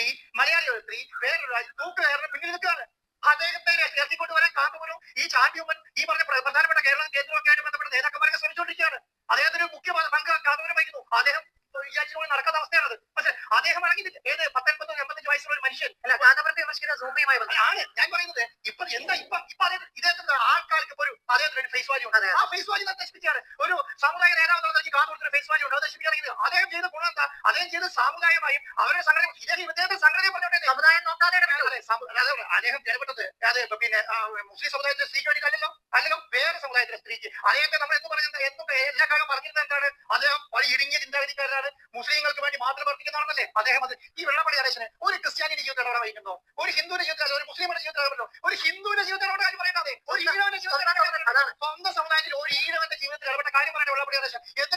സ്ത്രീ മലയാളി ഒരു സ്ത്രീ വേറൊരു രാജ്യം തൂക്കുകയറിന് പിന്നിൽ നിൽക്കുകയാണ്. അദ്ദേഹത്തെ ചേർത്തിക്കൊണ്ട് വരാൻ കാത്തുപോലും ഈ ചാണ്ടിയമ്മൻ ഈ പറഞ്ഞ പ്ര- പ്രധാനപ്പെട്ട കേരള കേന്ദ്രമൊക്കെ ആയിട്ട് ബന്ധപ്പെട്ട നേതാക്കന്മാരൊക്കെ ശ്രമിച്ചുകൊണ്ടിരിക്കുകയാണ്. അദ്ദേഹത്തിന് മുഖ്യ പങ്ക് കാത്തുപോലും വഹിക്കുന്നു. അദ്ദേഹം വിചാരിച്ചുകൊണ്ട് നടക്കാത്ത അവസ്ഥയാണത്. പക്ഷെ അദ്ദേഹം ഇറങ്ങിയിട്ടില്ല ഏത് പത്തൊൻപത് എൺപത്തഞ്ച് വയസ്സുള്ള ഒരു മനുഷ്യൻ. അല്ല കാന്തപുരത്തെ വിമർശിക്കുന്ന സൂപ്രീമായി ആണ്. ഞാൻ പറയുന്നത് ഇപ്പൊ എന്താ ഇപ്പൊ ഇപ്പൊ അദ്ദേഹം ഇദ്ദേഹത്തിന്റെ ആൾക്കാർക്ക് ഇപ്പൊ ഒരു അദ്ദേഹത്തിന് ഒരു ഫേസ് വാല്യൂ ഉണ്ട് അതെ. ആ ഫേസ് വാല്യൂ നശിപ്പിച്ചാണ് ഒരു സാമുദായിക നേതാവ് എന്നുള്ള നിലയ്ക്ക് ഫേസ് വാല്യൂ ഉണ്ട്. അത് നശിപ്പിക്കുകയാണെങ്കിൽ അദ്ദേഹം ചെയ്ത ഗുണം എന്താ? അദ്ദേഹം ചെയ്ത സാമുദായമായും അവരുടെ സംഘടന ഇദ്ദേഹം ഇദ്ദേഹത്തെ സംഘടന പറഞ്ഞോട്ടെ സമുദായം നോക്കാതെ അദ്ദേഹം ജനപ്പെട്ടത് അത് പിന്നെ മുസ്ലിം സമുദായത്തിലെ സ്ത്രീക്ക് വേണ്ടി അല്ലല്ലോ അല്ലല്ലോ വേറെ സമുദായത്തിലെ സ്ത്രീക്ക്. അദ്ദേഹത്തെ നമ്മൾ എന്ന് പറഞ്ഞത് എന്നും എല്ലാ കാലം പറഞ്ഞിരുന്നത് എന്താണ്? അദ്ദേഹം ഒരു ഇടുങ്ങിയ ചിന്താഗതിക്കാരനാണ് മുസ്ലിങ്ങൾക്ക് വേണ്ടി മാത്രം പ്രവർത്തിക്കുന്നതാണല്ലേ അദ്ദേഹം അത് ഈ വെള്ളപ്പടി അരശന് ഒരു ക്രിസ്ത്യാനിയുടെ ജീവിതത്തിൽ അവിടെ വഹിക്കുന്നു ഒരു ഹിന്ദുവിന്റെ ജീവിതത്തിൽ ഒരു മുസ്ലിമിന്റെ ജീവിതത്തിൽ. ഒരു ഹിന്ദുവിന്റെ ജീവിതത്തിൽ അവിടെ കാര്യം പറയുന്നത് ഒരു ഈഴവന്റെ ജീവിതത്തിൽ ഇടപെടുന്നത്. അതാണ് സ്വന്തം സമുദായത്തിൽ ഒരു ഈഴവന്റെ ജീവിതത്തിൽ ഇടപെട്ട കാര്യം പറയട്ടെ വെള്ളപ്പള്ളി അരശൻ എന്ത്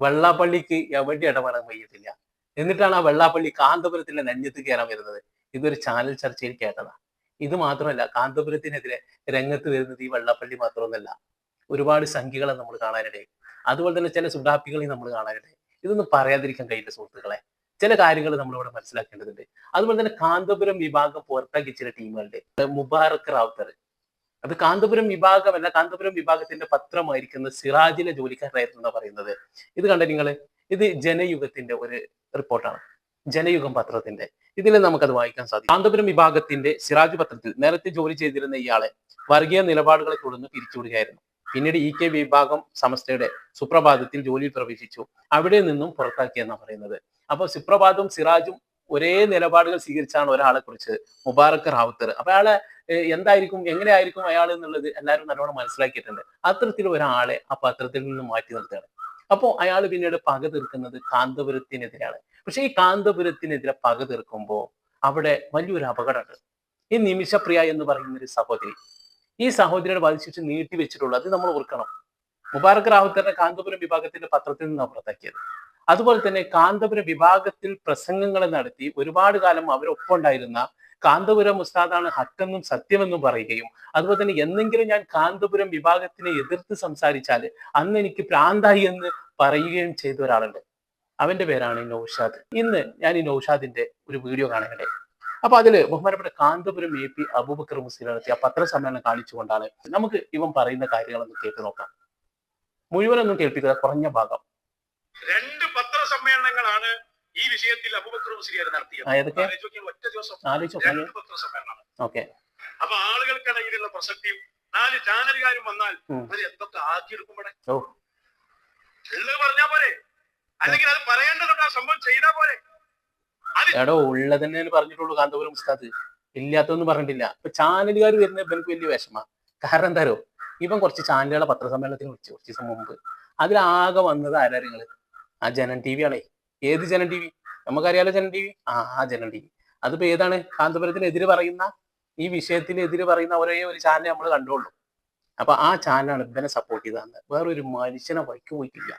വെള്ളാപ്പള്ളിക്ക് എവിടെ ഇടപെടാൻ വയ്യത്തില്ല. എന്നിട്ടാണ് ആ വെള്ളാപ്പള്ളി കാന്തപുരത്തിന്റെ നെഞ്ഞത്ത് കയറാൻ വരുന്നത്. ഇതൊരു ചാനൽ ചർച്ചയിൽ കേട്ടതാ. ഇത് മാത്രമല്ല കാന്തപുരത്തിനെതിരെ രംഗത്ത് വരുന്നത് ഈ വെള്ളാപ്പള്ളി മാത്രമൊന്നല്ല. ഒരുപാട് സംഖ്യകളെ നമ്മൾ കാണാനിടയും അതുപോലെ തന്നെ ചില സുഡാപ്പികളെയും നമ്മൾ കാണാനിടയും ഇതൊന്നും പറയാതിരിക്കാൻ കഴിയില്ല സുഹൃത്തുക്കളെ. ചില കാര്യങ്ങൾ നമ്മളിവിടെ മനസ്സിലാക്കേണ്ടതുണ്ട്. അതുപോലെ തന്നെ കാന്തപുരം വിഭാഗം പുറത്താക്കിയ ചില ടീമുകളുണ്ട്. മുബാറക് റാവുത്തർ. അത് കാന്തപുരം വിഭാഗമല്ല കാന്തപുരം വിഭാഗത്തിന്റെ പത്രമായിരിക്കുന്ന സിറാജിലെ ജോലിക്കാരനായിരുന്നു പറയുന്നത്. ഇത് കണ്ട നിങ്ങൾ ഇത് ജനയുഗത്തിന്റെ ഒരു റിപ്പോർട്ടാണ്. ജനയുഗം പത്രത്തിന്റെ. ഇതിൽ നമുക്കത് വായിക്കാൻ സാധിക്കും. കാന്തപുരം വിഭാഗത്തിന്റെ സിറാജ് പത്രത്തിൽ നേരത്തെ ജോലി ചെയ്തിരുന്ന ഇയാളെ വർഗീയ നിലപാടുകളെ തുടർന്ന് പിരിച്ചുവിടുകയായിരുന്നു. പിന്നീട് ഇ കെ വിഭാഗം സമസ്തയുടെ സുപ്രഭാതത്തിൽ ജോലിയിൽ പ്രവേശിച്ചു. അവിടെ നിന്നും പുറത്താക്കിയെന്നാണ് പറയുന്നത്. അപ്പൊ സുപ്രഭാതും സിറാജും ഒരേ നിലപാടുകൾ സ്വീകരിച്ചാണ് ഒരാളെ കുറിച്ച് മുബാറക് റാവുത്തർ. അപ്പൊ അയാളെ എന്തായിരിക്കും എങ്ങനെയായിരിക്കും അയാൾ എന്നുള്ളത് എല്ലാവരും നല്ലോണം മനസ്സിലാക്കിയിട്ടുണ്ട്. അത്തരത്തിൽ ഒരാളെ ആ പത്രത്തിൽ നിന്ന് മാറ്റി നിർത്തുകയാണ്. അപ്പോൾ അയാൾ പിന്നീട് പക തീർക്കുന്നത് കാന്തപുരത്തിനെതിരെയാണ് പക്ഷെ ഈ കാന്തപുരത്തിനെതിരെ പക തീർക്കുമ്പോൾ അവിടെ വലിയൊരു അപകടമുണ്ട്. ഈ നിമിഷപ്രിയ എന്ന് പറയുന്ന ഒരു സഹോദരി ഈ സഹോദരിയുടെ വധശിക്ഷ നീട്ടി വെച്ചിട്ടുള്ളൂ. അത് നമ്മൾ ഓർക്കണം. മുബാറക് റാവുത്തറിനെ കാന്തപുരം വിഭാഗത്തിന്റെ പത്രത്തിൽ നിന്ന് പുറത്താക്കിയത്. അതുപോലെ തന്നെ കാന്തപുരം വിഭാഗത്തിൽ പ്രസംഗങ്ങൾ നടത്തി ഒരുപാട് കാലം അവരൊപ്പം ഉണ്ടായിരുന്ന കാന്തപുരം ഉസ്താദാണ് ഹക്കെന്നും സത്യമെന്നും പറയുകയും അതുപോലെ തന്നെ എന്നെങ്കിലും ഞാൻ കാന്തപുരം വിഭാഗത്തിനെ എതിർത്ത് സംസാരിച്ചാൽ അന്ന് എനിക്ക് പ്രാന്തായി എന്ന് പറയുകയും ചെയ്ത ഒരാളുണ്ട്. അവന്റെ പേരാണ് നൌഷാദ്. ഇന്ന് ഞാൻ ഈ നൌഷാദിന്റെ ഒരു വീഡിയോ കാണാനിടെ അപ്പൊ അതിൽ ബഹുമാനപ്പെട്ട കാന്തപുരം എ പി അബൂബക്കർ മുസ്ലിം നടത്തിയ പത്രസമ്മേളനം കാണിച്ചുകൊണ്ടാണ് നമുക്ക് ഇവൻ പറയുന്ന കാര്യങ്ങളൊന്ന് കേട്ട് നോക്കാം. മുഴുവനൊന്നും കേൾപ്പിക്കുക കുറഞ്ഞ ഭാഗം. രണ്ട് പത്രസമ്മേളനങ്ങളാണ് ഈ വിഷയത്തിൽ അബൂബക്കർ മുസ്ലിയാർ നടത്തിയത്. ഒറ്റ ദിവസം രണ്ട് ഓക്കെ. അപ്പൊ ആളുകൾക്കിടയിലുള്ള പ്രസക്തിയും നാല് ചാനലുകാരും വന്നാൽ അവർ എന്തൊക്കെ ഓ. ഉള്ളത് പറഞ്ഞാ പോരെ. അല്ലെങ്കിൽ അത് പറയേണ്ടതുണ്ട് ആ സംഭവം ചെയ്താ പോരെ. എടോ ഉള്ളതന്നെ പറഞ്ഞിട്ടുള്ളൂ കാന്തപുരം ഉസ്താദ്. ഇല്ലാത്തൊന്നും പറഞ്ഞിട്ടില്ല. ഇപ്പൊ ചാനലുകാർ വരുന്ന ഇവർക്ക് വലിയ വിഷമ. കാരണം എന്താരോ ഇവൻ കുറച്ച് ചാനലുകളെ പത്രസമ്മേളനത്തിന് വിളിച്ചു കുറച്ച് ദിവസം മുമ്പ്. അതിലാകെ വന്നത് ആരാരങ്ങൾ ആ ജനൻ ടി വി ആണേ. ഏത് ജനൻ ടി വി? നമുക്കറിയാലോ ജനൻ ടി വി? ആ ആ ജനൻ ടി വി. അതിപ്പോ ഏതാണ്? കാന്തപുരത്തിനെതിരെ പറയുന്ന ഈ വിഷയത്തിനെതിരെ പറയുന്ന ഒരേ ഒരു ചാനൽ നമ്മൾ കണ്ടുള്ളൂ. അപ്പൊ ആ ചാനലാണ് ഇവനെ സപ്പോർട്ട് ചെയ്തത് വേറൊരു മനുഷ്യനെ വഴിക്ക് പോയിട്ടില്ല.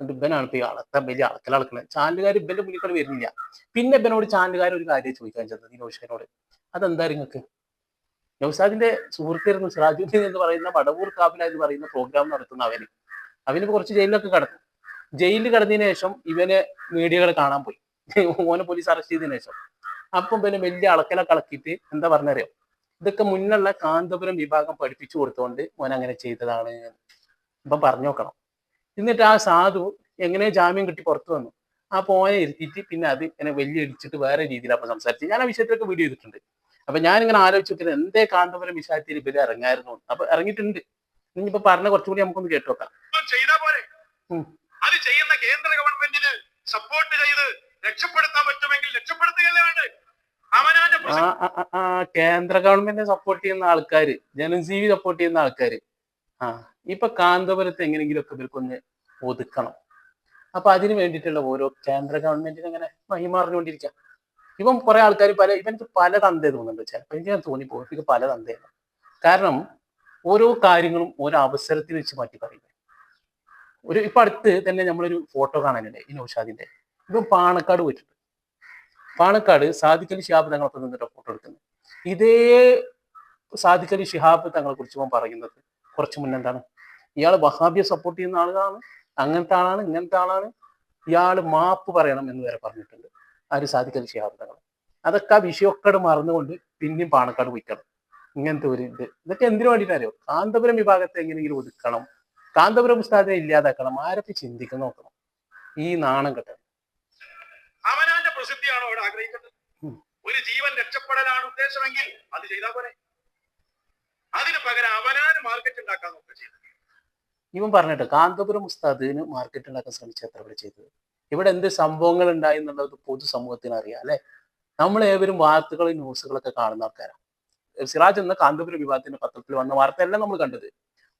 എന്നിട്ട് ഇവനാണ് ഇപ്പൊ അളത്ത വലിയ അളക്കൽ അളക്കണത് ചാനലുകാർ ഇവന്റെ മുന്നിൽ വരുന്നില്ല. പിന്നെ ഇവനോട് ചാനലുകാർ ഒരു കാര്യം ചോദിക്കാൻ ചെന്നത് നൗഷാദിനോട്. അതെന്താ നിങ്ങൾക്ക് നൗസാദിന്റെ സുഹൃത്തായിരുന്നു സിറാജുദ്ദീൻ എന്ന് പറയുന്ന വടവൂർ കാപ്പില എന്ന് പറയുന്ന പ്രോഗ്രാം നടത്തുന്ന അവന്. അവനിപ്പോ കുറച്ച് ജയിലിലൊക്കെ കടന്നു ജയിലിൽ കിടന്നതിന് ശേഷം ഇവനെ മീഡിയകൾ കാണാൻ പോയി. ഓനെ പോലീസ് അറസ്റ്റ് ചെയ്തതിനു ശേഷം. അപ്പം പിന്നെ വലിയ അളക്കലൊക്കെ അളക്കിയിട്ട് എന്താ പറഞ്ഞറിയോ? ഇതൊക്കെ മുന്നുള്ള കാന്തപുരം വിഭാഗം പഠിപ്പിച്ചു കൊടുത്തുകൊണ്ട് ഓൻ അങ്ങനെ ചെയ്തതാണ്. ഇപ്പം പറഞ്ഞു നോക്കണം. എന്നിട്ട് ആ സാധു എങ്ങനെ ജാമ്യം കിട്ടി പുറത്തു വന്നു. ആ പോനെ ഇരുത്തിയിട്ട് പിന്നെ അത് ഇങ്ങനെ വലിയ ഇടിച്ചിട്ട് വേറെ രീതിയിൽ അപ്പൊ സംസാരിച്ചു. ഞാൻ ആ വിഷയത്തിലൊക്കെ വീഡിയോ ചെയ്തിട്ടുണ്ട്. അപ്പൊ ഞാൻ ഇങ്ങനെ ആലോചിച്ചിട്ട് എന്തേ കാന്തപുരം വിഷയത്തിൽ ഇവർ ഇറങ്ങായിരുന്നു? അപ്പൊ ഇറങ്ങിയിട്ടുണ്ട്. ഇപ്പൊ പറഞ്ഞ കുറച്ചുകൂടി നമുക്കൊന്ന് കേട്ടു നോക്കാം. അത് ചെയ്യുന്ന കേന്ദ്ര ഗവൺമെന്റിന് സപ്പോർട്ട് ചെയ്ത് രക്ഷപ്പെടുത്താൻ പറ്റുമെങ്കിൽ രക്ഷപ്പെടുത്തുകയല്ലേ വേണ്ടത്? കേന്ദ്ര ഗവൺമെന്റിനെ സപ്പോർട്ട് ചെയ്യുന്ന ആൾക്കാര് ജനജീവി സപ്പോർട്ട് ചെയ്യുന്ന ആൾക്കാര്. ആ ഇപ്പൊ കാന്തപുരത്ത് എങ്ങനെയെങ്കിലും ഒക്കെ ഇവർക്കൊന്ന് ഒതുക്കണം. അപ്പൊ അതിന് വേണ്ടിയിട്ടുള്ള ഓരോ കേന്ദ്ര ഗവൺമെന്റിന് ഇങ്ങനെ മഹിമാറിഞ്ഞുകൊണ്ടിരിക്കാം ഇവൻ കുറെ ആൾക്കാർ പല ഇവനക്ക് പല തന്തേ തോന്നുന്നുണ്ട്. ചിലപ്പോൾ എനിക്ക് ഞാൻ തോന്നിപ്പോ ഇത് പല തന്തയാണ് കാരണം ഓരോ കാര്യങ്ങളും ഓരോ അവസരത്തിൽ വെച്ച് മാറ്റി പറയും ഒരു ഇപ്പൊ അടുത്ത് തന്നെ നമ്മളൊരു ഫോട്ടോ കാണാനുണ്ട് ഈ നൗഷാദിന്റെ. ഇപ്പം പാണക്കാട് പോയിട്ടുണ്ട്. പാണക്കാട് സാദിഖലി ഷിഹാബ് തങ്ങളൊപ്പം നിന്നിട്ട് ഫോട്ടോ എടുക്കുന്നത്. ഇതേ സാദിഖലി ഷിഹാബ് തങ്ങളെ കുറിച്ച് ഞാൻ പറയുന്നത് കുറച്ച് മുന്നേ എന്താണ്? ഇയാൾ വഹാബിയെ സപ്പോർട്ട് ചെയ്യുന്ന ആളുകളാണ് അങ്ങനത്തെ ആളാണ് ഇങ്ങനത്തെ ആളാണ്. ഇയാൾ മാപ്പ് പറയണം എന്ന് വരെ പറഞ്ഞിട്ടുണ്ട് ആര് സാദിഖലി ഷിഹാബ് തങ്ങൾ. അതൊക്കെ ആ വിഷയമൊക്കെ മറന്നുകൊണ്ട് പിന്നെയും പാണക്കാട് പോയിക്കണം. ഇങ്ങനത്തെ ഒരു ഇത്. ഇതൊക്കെ എന്തിനു വേണ്ടിയിട്ടറിയോ കാന്തപുരം വിഭാഗത്തെ എങ്ങനെയെങ്കിലും ഒതുക്കണം. കാന്തപുരം ഉസ്താദിനെ ഇല്ലാതാക്കണം. ആരൊക്കെ ചിന്തിക്കുന്ന നോക്കണം. ഈ നാണം കെട്ട. അവനാന്റെ പ്രസിദ്ധിയാണോ അവിടെ ആഗ്രഹിക്കുന്നത് ഒരു ജീവൻ രക്ഷപ്പെടലാണ് ഉദ്ദേശമെങ്കിൽ അത് ചെയ്താൽ പോരെ. അതിന് പകരം അവനാന് മാർക്കറ്റ് ഉണ്ടാക്കാൻ നോക്കുക ചെയ്തത് ഇവൻ പറഞ്ഞിട്ട് കാന്തപുരം ഉസ്താദിന് മാർക്കറ്റ് ഉണ്ടാക്കാൻ ശ്രമിച്ച എത്ര ഇവിടെ ചെയ്തത്. ഇവിടെ എന്ത് സംഭവങ്ങൾ ഉണ്ടായി എന്നുള്ളത് പൊതുസമൂഹത്തിന് അറിയാം അല്ലെ? നമ്മൾ ഏവരും വാർത്തകളും ന്യൂസുകളൊക്കെ കാണുന്ന ആൾക്കാരാണ് സിറാജ് എന്ന കാന്തപുരം വിഭാഗത്തിന്റെ പത്രത്തിൽ വന്ന വാർത്തയല്ല നമ്മൾ കണ്ടത്.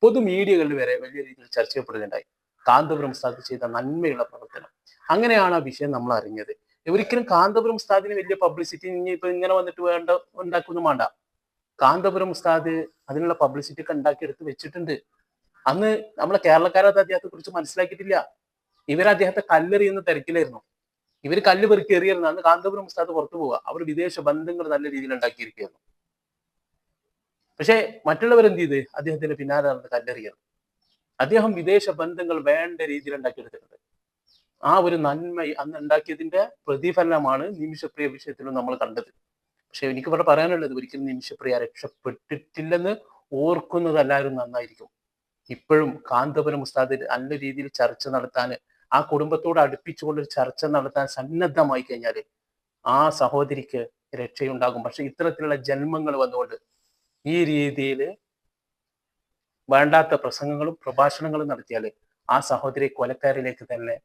പൊതു മീഡിയകളിൽ വരെ വലിയ രീതിയിൽ ചർച്ച ചെയ്യപ്പെടുകയുണ്ടായി. കാന്തപുരം ഉസ്താദ് ചെയ്ത നന്മയുള്ള പ്രവർത്തനം. അങ്ങനെയാണ് ആ വിഷയം നമ്മൾ അറിഞ്ഞത്. ഒരിക്കലും കാന്തപുരം ഉസ്താദിന് വലിയ പബ്ലിസിറ്റി ഇനി ഇപ്പൊ ഇങ്ങനെ വന്നിട്ട് വേണ്ട ഉണ്ടാക്കൊന്നും വേണ്ട. കാന്തപുരം ഉസ്താദ് അതിനുള്ള പബ്ലിസിറ്റി ഒക്കെ ഉണ്ടാക്കിയെടുത്ത് വെച്ചിട്ടുണ്ട്. അന്ന് നമ്മളെ കേരളക്കാരത് അദ്ദേഹത്തെ കുറിച്ച് മനസ്സിലാക്കിയിട്ടില്ല. ഇവർ അദ്ദേഹത്തെ കല്ലെറിയുന്ന തിരക്കിലായിരുന്നു. ഇവർ കല്ല് പെറുക്കി എറിയായിരുന്നു അന്ന് കാന്തപുരം ഉസ്താദ് പുറത്തു പോവുക. അവർ വിദേശ ബന്ധങ്ങൾ നല്ല രീതിയിൽ ഉണ്ടാക്കിയിരിക്കുകയായിരുന്നു. പക്ഷേ മറ്റുള്ളവർ എന്ത് ചെയ്ത് അദ്ദേഹത്തിന്റെ പിന്നാലെ നടന്ന് കല്ലെറിയണം. അദ്ദേഹം വിദേശ ബന്ധങ്ങൾ വേണ്ട രീതിയിൽ ഉണ്ടാക്കിയെടുത്തിട്ടുണ്ട്. ആ ഒരു നന്മ അന്ന് ഉണ്ടാക്കിയതിന്റെ പ്രതിഫലനമാണ് നിമിഷപ്രിയ വിഷയത്തിലും നമ്മൾ കണ്ടത്. പക്ഷെ എനിക്ക് ഇവിടെ പറയാനുള്ളത് ഒരിക്കലും നിമിഷപ്രിയ രക്ഷപ്പെട്ടിട്ടില്ലെന്ന് ഓർക്കുന്നതല്ലാരും നന്നായിരിക്കും. ഇപ്പോഴും കാന്തപുരം ഉസ്താദ് നല്ല രീതിയിൽ ചർച്ച നടത്താൻ ആ കുടുംബത്തോട് അടുപ്പിച്ചുകൊണ്ട് ഒരു ചർച്ച നടത്താൻ സന്നദ്ധമായി കഴിഞ്ഞാൽ ആ സഹോദരിക്ക് രക്ഷയുണ്ടാകും. പക്ഷെ ഇത്തരത്തിലുള്ള ജന്മങ്ങൾ വന്നുകൊണ്ട് ഈ രീതിയിൽ വേണ്ടാത്ത പ്രസംഗങ്ങളും പ്രഭാഷണങ്ങളും നടത്തിയാൽ ആ സഹോദരി കൊലക്കാരിലേക്ക് തന്നെ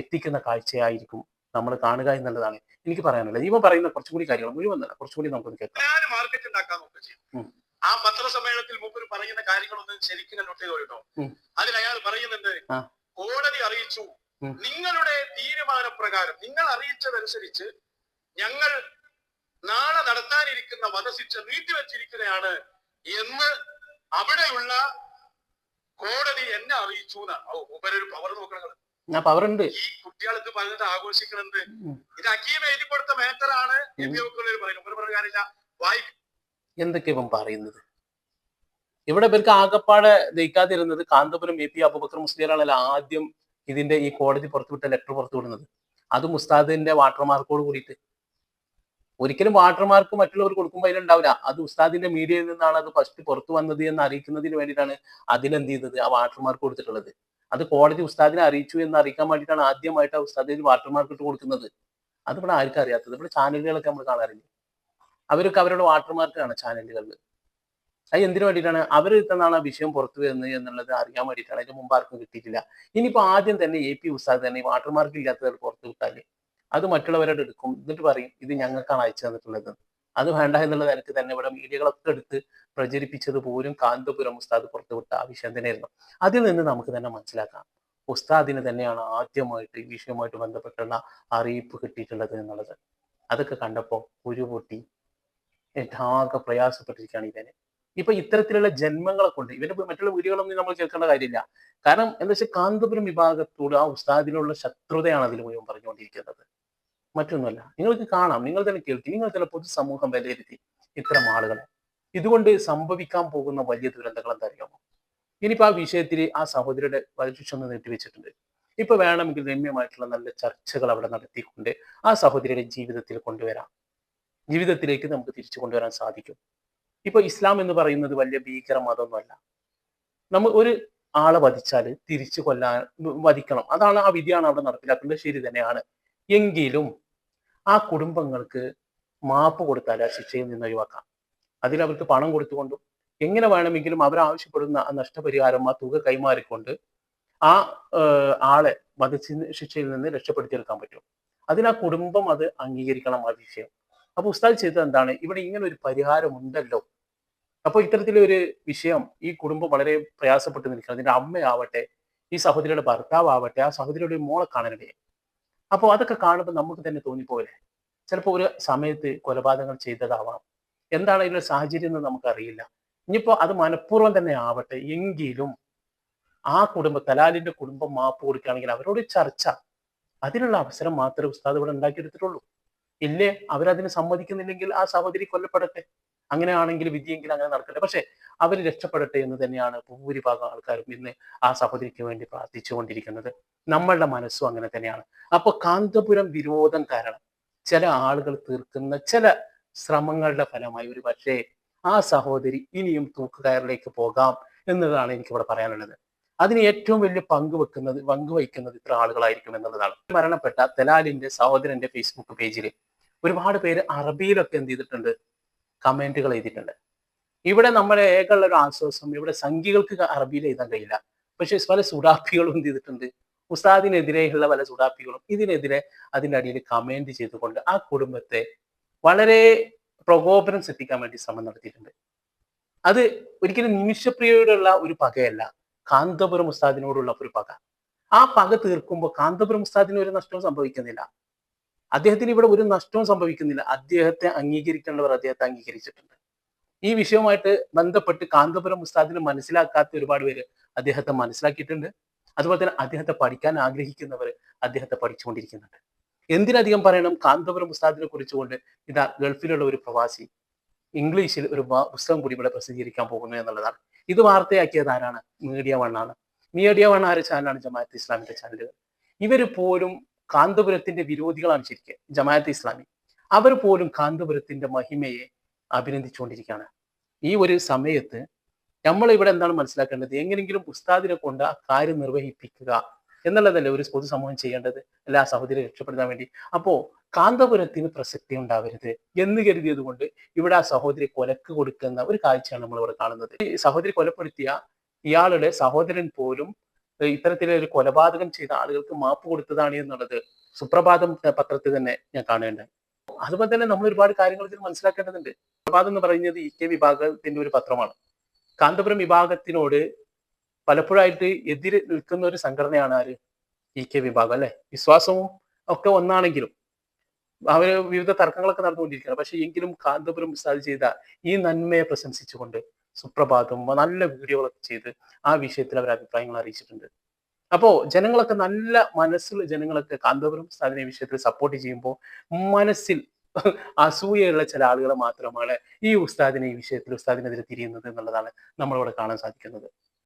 എത്തിക്കുന്ന കാഴ്ചയായിരിക്കും നമ്മൾ കാണുക എന്നുള്ളതാണ് എനിക്ക് പറയാനുള്ളത്. ഇവ പറയുന്ന കുറച്ചുകൂടി കാര്യങ്ങൾ മുഴുവന്നല്ല കുറച്ചുകൂടി നമുക്ക് കേൾക്കാം. ആ പത്രസമ്മേളനത്തിൽ മൂപ്പര് പറയുന്ന കാര്യങ്ങളൊന്നും ശരിക്കും നോട്ട് ചെയ്തോ. അതിൽ അയാൾ പറയുന്നുണ്ട്. കോടതി അറിയിച്ചു. നിങ്ങളുടെ തീരുമാനപ്രകാരം നിങ്ങൾ അറിയിച്ചതനുസരിച്ച് ഞങ്ങൾ നാളെ നടത്താനിരിക്കുന്ന വധശിക്ഷ നീട്ടിവെച്ചിരിക്കുകയാണ് എന്ന് അവിടെയുള്ള കോടതി എന്നെ അറിയിച്ചു എന്നാണ് ഓ മൂപ്പരൊരു പവർ നോക്കണം പവറുണ്ട് ഈ കുട്ടികൾക്ക് പറഞ്ഞിട്ട് ആഘോഷിക്കണത്. ഇത് അക്കീം എഴുതി കൊടുത്ത മേറ്ററാണ്. എം പറയുന്നത് എന്തൊക്കെയാ ഇവൻ പറയുന്നത്? ഇവിടെ ഇവർക്ക് ആകപ്പാടെ ദഹിക്കാതിരുന്നത് കാന്തപുരം എ പി അബുബക്കർ മുസ്ലിയാണല്ലോ ആദ്യം ഇതിന്റെ ഈ കോടതി പുറത്തുവിട്ട ലെറ്റർ പുറത്തുവിടുന്നത്. അത് മുസ്താദിന്റെ വാട്ടർമാർക്കോട് കൂടിയിട്ട്. ഒരിക്കലും വാട്ടർമാർക്ക് മറ്റുള്ളവർ കൊടുക്കുമ്പോൾ അതിലുണ്ടാവില്ല അത് ഉസ്താദിന്റെ മീഡിയയിൽ നിന്നാണ് അത് ഫസ്റ്റ് പുറത്തു വന്നത് എന്ന് അറിയിക്കുന്നതിന് വേണ്ടിയിട്ടാണ് അതിലെന്ത് ചെയ്തത് ആ വാട്ടർമാർക്ക് കൊടുത്തിട്ടുള്ളത്. അത് കോടതി ഉസ്താദിനെ അറിയിച്ചു എന്ന് അറിയിക്കാൻ വേണ്ടിയിട്ടാണ് ആദ്യമായിട്ട് ആ ഉസ്താദിന് വാട്ടർമാർക്ക് ഇട്ട് കൊടുക്കുന്നത്. അത് ഇവിടെ ആർക്കും അറിയാത്തത്. ഇവിടെ ചാനലുകളൊക്കെ നമ്മൾ കാണാറില്ല? അവരൊക്കെ അവരുടെ വാട്ടർമാർക്കാണ് ചാനലുകളിൽ അത് എന്തിനു വേണ്ടിയിട്ടാണ്? അവർ തന്നാണ് ആ വിഷയം പുറത്തു വരുന്നത് എന്നുള്ളത് അറിയാൻ വേണ്ടിയിട്ടാണ്. അതിന് മുമ്പ് ആർക്കും കിട്ടിയിട്ടില്ല. ഇനിയിപ്പോ ആദ്യം തന്നെ എ പി ഉസ്താദ് തന്നെ വാട്ടർമാർക്ക് ഇല്ലാത്തവർ പുറത്തു വിട്ടാൽ അത് മറ്റുള്ളവരോട് എടുക്കും. എന്നിട്ട് പറയും ഇത് ഞങ്ങൾക്കാണ് അയച്ചു തന്നിട്ടുള്ളത്. അത് വേണ്ട എന്നുള്ള തരത്തിൽ തന്നെ ഇവിടെ മീഡിയകളൊക്കെ എടുത്ത് പ്രചരിപ്പിച്ചത് പോലും കാന്തപുരം ഉസ്താദ് പുറത്തുവിട്ട ആ വിഷയം തന്നെയായിരുന്നു. അതിൽ നിന്ന് നമുക്ക് തന്നെ മനസ്സിലാക്കാം. ഉസ്താദിന് തന്നെയാണ് ആദ്യമായിട്ട് ഈ വിഷയവുമായിട്ട് ബന്ധപ്പെട്ടുള്ള അറിയിപ്പ് കിട്ടിയിട്ടുള്ളത് എന്നുള്ളത്. അതൊക്കെ കണ്ടപ്പോൾ ഒരു പൊട്ടി. ആകെ പ്രയാസപ്പെട്ടിരിക്കുകയാണ് ഇവന് ഇപ്പൊ ഇത്തരത്തിലുള്ള ജന്മങ്ങളെ കൊണ്ട് ഇവന്റെ മറ്റുള്ള വീഡിയോകളൊന്നും നമ്മൾ ചേർക്കേണ്ട കാര്യമില്ല. കാരണം എന്താ വെച്ചാൽ കാന്തപുരം വിഭാഗത്തോട് ആ ഉസ്താദിനുള്ള ശത്രുതയാണ് അതിൽ മുഴുവൻ പറഞ്ഞുകൊണ്ടിരിക്കുന്നത്. മറ്റൊന്നുമല്ല. നിങ്ങൾക്ക് കാണാം നിങ്ങൾ തന്നെ കേൾക്കും. നിങ്ങൾ തന്നെ പൊതുസമൂഹം വിലയിരുത്തി ഇത്തരം ആളുകളെ. ഇതുകൊണ്ട് സംഭവിക്കാൻ പോകുന്ന വലിയ ദുരന്തങ്ങൾ എന്താ അറിയാമോ ഇനിയിപ്പോ ആ വിഷയത്തിൽ ആ സഹോദരിയുടെ വധശിക്ഷ ഒന്ന് നീട്ടിവെച്ചിട്ടുണ്ട്. ഇപ്പൊ വേണമെങ്കിൽ രമ്യമായിട്ടുള്ള നല്ല ചർച്ചകൾ അവിടെ നടത്തിക്കൊണ്ട് ആ സഹോദരിയുടെ ജീവിതത്തിൽ കൊണ്ടുവരാം. ജീവിതത്തിലേക്ക് നമുക്ക് തിരിച്ചു കൊണ്ടുവരാൻ സാധിക്കും. ഇപ്പൊ ഇസ്ലാം എന്ന് പറയുന്നത് വലിയ ഭീകര മതമൊന്നുമല്ല നമ്മൾ ഒരു ആളെ വധിച്ചാൽ തിരിച്ചു കൊല്ലാൻ വധിക്കണം. അതാണ് ആ വിധിയാണ് അവിടെ നടപ്പിലാക്കുന്നത്. ശരി തന്നെയാണ്. എങ്കിലും ആ കുടുംബങ്ങൾക്ക് മാപ്പ് കൊടുത്താൽ ആ ശിക്ഷയിൽ നിന്ന് ഒഴിവാക്കാം. അതിൽ അവർക്ക് പണം കൊടുത്തുകൊണ്ടും എങ്ങനെ വേണമെങ്കിലും അവരാവശ്യപ്പെടുന്ന ആ നഷ്ടപരിഹാരം ആ തുക കൈമാറിക്കൊണ്ട് ആ ആളെ വധിച്ച ശിക്ഷയിൽ നിന്ന് രക്ഷപ്പെടുത്തിയെടുക്കാൻ പറ്റും. അതിന് കുടുംബം അത് അംഗീകരിക്കണം ആ വിഷയം. അപ്പൊ ഉസ്താദ് ചെയ്തത് എന്താണ്? ഇവിടെ ഇങ്ങനെ ഒരു പരിഹാരം ഉണ്ടല്ലോ. അപ്പൊ ഇത്തരത്തിലൊരു വിഷയം ഈ കുടുംബം വളരെ പ്രയാസപ്പെട്ട് നിൽക്കണം അതിന്റെ അമ്മയാവട്ടെ ഈ സഹോദരിയുടെ ഭർത്താവട്ടെ ആ സഹോദരിയുടെ മോളെ കാണാനിടയെ അപ്പോൾ അതൊക്കെ കാണുമ്പോൾ നമുക്ക് തന്നെ തോന്നിപ്പോലെ ചിലപ്പോൾ ഒരു സമയത്ത് കൊലപാതകങ്ങൾ ചെയ്തതാവാം. എന്താണ് അതിന്റെ സാഹചര്യം എന്ന് നമുക്കറിയില്ല. ഇനിയിപ്പോൾ അത് മനഃപൂർവം തന്നെ ആവട്ടെ. എങ്കിലും ആ കുടുംബ തലാലിന്റെ കുടുംബം മാപ്പ് കൊടുക്കുകയാണെങ്കിൽ അവരോട് ചർച്ച. അതിനുള്ള അവസരം മാത്രമേ ഉസ്താദ് ഇവിടെ ഉണ്ടാക്കിയെടുത്തിട്ടുള്ളൂ. ഇല്ലേ? അവരതിന് സമ്മതിക്കുന്നില്ലെങ്കിൽ ആ സഹോദരി കൊല്ലപ്പെടട്ടെ. അങ്ങനെയാണെങ്കിൽ വിധിയെങ്കിൽ അങ്ങനെ നടക്കട്ടെ. പക്ഷെ അവർ രക്ഷപ്പെടട്ടെ എന്ന് തന്നെയാണ് ഭൂരിഭാഗം ആൾക്കാരും ഇന്ന് ആ സഹോദരിക്ക് വേണ്ടി പ്രാർത്ഥിച്ചുകൊണ്ടിരിക്കുന്നത്. നമ്മളുടെ മനസ്സും അങ്ങനെ തന്നെയാണ്. അപ്പൊ കാന്തപുരം വിരോധം കാരണം ചില ആളുകൾ തീർക്കുന്ന ചില ശ്രമങ്ങളുടെ ഫലമായി ഒരു പക്ഷേ ആ സഹോദരി ഇനിയും തൂക്കുകയറിലേക്ക് പോകാം എന്നതാണ് എനിക്കിവിടെ പറയാനുള്ളത്. അതിന് ഏറ്റവും വലിയ പങ്ക് വെക്കുന്നത് പങ്ക് വഹിക്കുന്നത് ഇത്ര ആളുകളായിരിക്കും എന്നുള്ളതാണ്. മരണപ്പെട്ട തലാലിന്റെ സഹോദരന്റെ ഫേസ്ബുക്ക് പേജിൽ ഒരുപാട് പേര് അറബിയിലൊക്കെ എന്ത് ചെയ്തിട്ടുണ്ട്? കമന്റുകൾ എഴുതിയിട്ടുണ്ട്. ഇവിടെ നമ്മുടെ ഏകമുള്ള ഒരു ആശ്വാസം ഇവിടെ സംഖ്യകൾക്ക് അറബിയിൽ എഴുതാൻ കഴിയില്ല. പക്ഷെ പല സുഡാപ്പികളും എന്ത് ചെയ്തിട്ടുണ്ട്? ഉസ്താദിനെതിരെയുള്ള പല സുഡാപ്പികളും ഇതിനെതിരെ അതിന്റെ അടിയിൽ കമന്റ് ചെയ്തുകൊണ്ട് ആ കുടുംബത്തെ വളരെ പ്രകോപനം സൃഷ്ടിക്കാൻ വേണ്ടി ശ്രമം നടത്തിയിട്ടുണ്ട്. അത് ഒരിക്കലും നിമിഷപ്രിയയോടുള്ള ഒരു പകയല്ല. കാന്തപുരം ഉസ്താദിനോടുള്ള ഒരു പക. ആ പക തീർക്കുമ്പോൾ കാന്തപുരം ഉസ്താദിന് ഒരു നഷ്ടവും സംഭവിക്കുന്നില്ല. അദ്ദേഹത്തിന് ഇവിടെ ഒരു നഷ്ടവും സംഭവിക്കുന്നില്ല. അദ്ദേഹത്തെ അംഗീകരിക്കേണ്ടവർ അദ്ദേഹത്തെ അംഗീകരിച്ചിട്ടുണ്ട്. ഈ വിഷയവുമായിട്ട് ബന്ധപ്പെട്ട് കാന്തപുരം ഉസ്താദിന് മനസ്സിലാക്കാത്ത ഒരുപാട് പേര് അദ്ദേഹത്തെ മനസ്സിലാക്കിയിട്ടുണ്ട്. അതുപോലെ തന്നെ അദ്ദേഹത്തെ പഠിക്കാൻ ആഗ്രഹിക്കുന്നവർ അദ്ദേഹത്തെ പഠിച്ചുകൊണ്ടിരിക്കുന്നുണ്ട്. എന്തിനധികം പറയണം? കാന്തപുരം ഉസ്താദിനെ കുറിച്ചുകൊണ്ട് ഇതാ ഗൾഫിലുള്ള ഒരു പ്രവാസി ഇംഗ്ലീഷിൽ ഒരു പുസ്തകം കൂടി ഇവിടെ പ്രസിദ്ധീകരിക്കാൻ പോകുന്നു എന്നുള്ളതാണ്. ഇത് വാർത്തയാക്കിയത് ആരാണ്? മീഡിയ വണ്ണാണ് മീഡിയ വൺ ആര് ചാനലാണ്? ജമാഅത്ത് ഇസ്ലാമിന്റെ ചാനലുകൾ. ഇവർ പോലും കാന്തപുരത്തിന്റെ വിരോധികളാണ് ശരിക്കും ജമാഅത്ത് ഇസ്ലാമി. അവർ പോലും കാന്തപുരത്തിന്റെ മഹിമയെ അഭിനന്ദിച്ചുകൊണ്ടിരിക്കുകയാണ്. ഈ ഒരു സമയത്ത് നമ്മൾ ഇവിടെ എന്താണ് മനസ്സിലാക്കേണ്ടത്? എങ്ങനെങ്കിലും ഉസ്താദിനെ കൊണ്ട് ആ കാര്യം നിർവഹിപ്പിക്കുക എന്നുള്ളതല്ലേ ഒരു പൊതുസമൂഹം ചെയ്യേണ്ടത്? എല്ലാ സഹോദരി രക്ഷപ്പെടുത്താൻ വേണ്ടി. അപ്പോ കാന്തപുരത്തിന് പ്രസക്തി ഉണ്ടാവരുത് എന്ന് കരുതിയത് കൊണ്ട് ഇവിടെ ആ സഹോദരി കൊലക്ക് കൊടുക്കുന്ന ഒരു കാഴ്ചയാണ് നമ്മൾ ഇവിടെ കാണുന്നത്. ഈ സഹോദരി കൊലപ്പെടുത്തിയ ഇയാളുടെ സഹോദരൻ പോലും ഏർ ഇത്തരത്തിലെ ഒരു കൊലപാതകം ചെയ്ത ആളുകൾക്ക് മാപ്പ് കൊടുത്തതാണ് എന്നുള്ളത് സുപ്രഭാതം പത്രത്തിൽ തന്നെ ഞാൻ കാണേണ്ടത് അതുപോലെ തന്നെ നമ്മൾ ഒരുപാട് കാര്യങ്ങൾ ഇതിൽ മനസ്സിലാക്കേണ്ടതുണ്ട്. സുപ്രഭാതം എന്ന് പറയുന്നത് ഇ കെ വിഭാഗത്തിന്റെ ഒരു പത്രമാണ്. കാന്തപുരം വിഭാഗത്തിനോട് പലപ്പോഴായിട്ട് എതിര് നിൽക്കുന്ന ഒരു സംഘടനയാണ് ആര്? ഇ കെ വിഭാഗം അല്ലെ? വിശ്വാസവും ഒക്കെ ഒന്നാണെങ്കിലും അവർ വിവിധ തർക്കങ്ങളൊക്കെ നടന്നുകൊണ്ടിരിക്കുകയാണ്. പക്ഷെ എങ്കിലും കാന്തപുരം ഉസ്താദ് ചെയ്ത ഈ നന്മയെ പ്രശംസിച്ചുകൊണ്ട് സുപ്രഭാതം നല്ല വീഡിയോകളൊക്കെ ചെയ്ത് ആ വിഷയത്തിൽ അവർ അഭിപ്രായങ്ങൾ അറിയിച്ചിട്ടുണ്ട്. അപ്പോ ജനങ്ങളൊക്കെ നല്ല മനസ്സിൽ ജനങ്ങളൊക്കെ കാന്തപുരം ഈ വിഷയത്തിൽ സപ്പോർട്ട് ചെയ്യുമ്പോൾ മനസ്സിൽ അസൂയയുള്ള ചില ആളുകൾ മാത്രമാണ് ഈ ഉസ്താദിനെ ഈ വിഷയത്തിൽ ഉസ്താദിനെതിരെ തിരിയുന്നത് എന്നുള്ളതാണ് നമ്മളിവിടെ കാണാൻ സാധിക്കുന്നത്.